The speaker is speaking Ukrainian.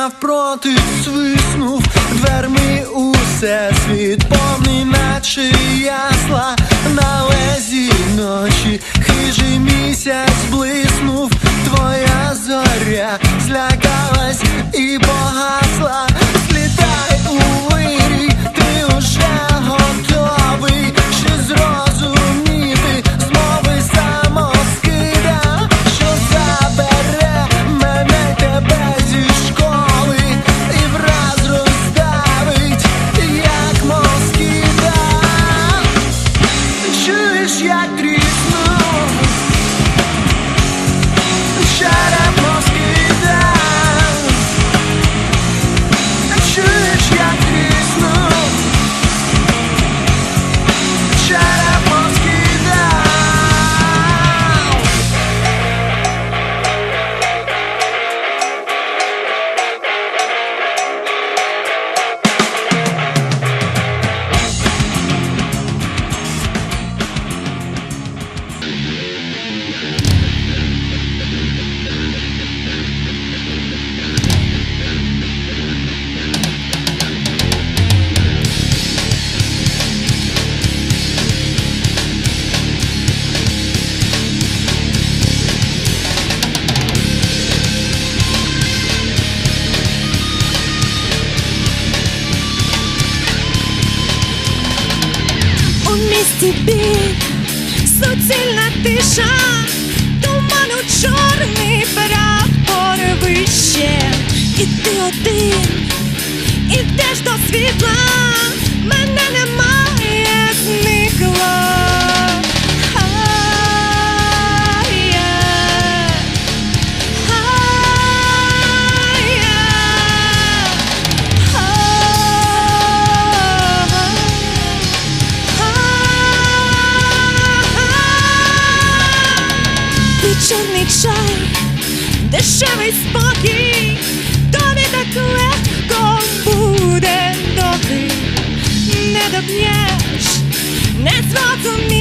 навпроти свиснув дверми усе світ повний наче ясла. Тобі суцільна тиша, туману чорний прапор вище, і ти один, ідеш до світла. чорний чай, дешевий спокій, тобі так легко буде, доки не доб'єш, не зрозумієш.